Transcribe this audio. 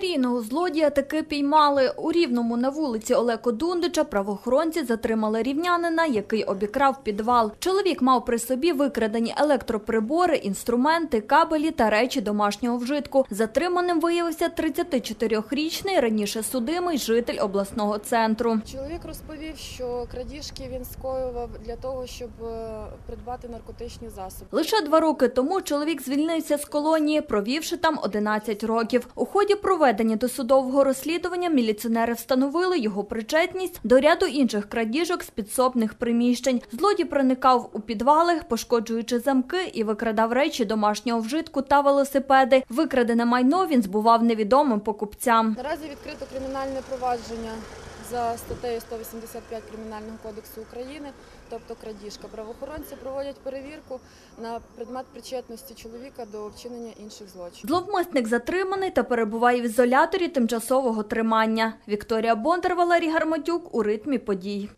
Серійного злодія таки піймали. У Рівному на вулиці Олеко Дундича правоохоронці затримали рівнянина, який обікрав підвал. Чоловік мав при собі викрадені електроприбори, інструменти, кабелі та речі домашнього вжитку. Затриманим виявився 34-річний, раніше судимий житель обласного центру. Чоловік розповів, що крадіжки він скоював для того, щоб е, придбати наркотичні засоби. Лише два роки тому чоловік звільнився з колонії, провівши там 11 років. У ході проведення досудового розслідування міліціонери встановили його причетність до ряду інших крадіжок з підсобних приміщень. Злодій проникав у підвали, пошкоджуючи замки і викрадав речі домашнього вжитку та велосипеди. Викрадене майно він збував невідомим покупцям. Наразі відкрито кримінальне провадження за статтею 185 Кримінального кодексу України, тобто крадіжка. Правоохоронці проводять перевірку на предмет причетності чоловіка до вчинення інших злочинів. Зловмисник затриманий та перебуває в ізоляторі тимчасового тримання. Вікторія Бондар, Валерій Гарматюк у ритмі подій.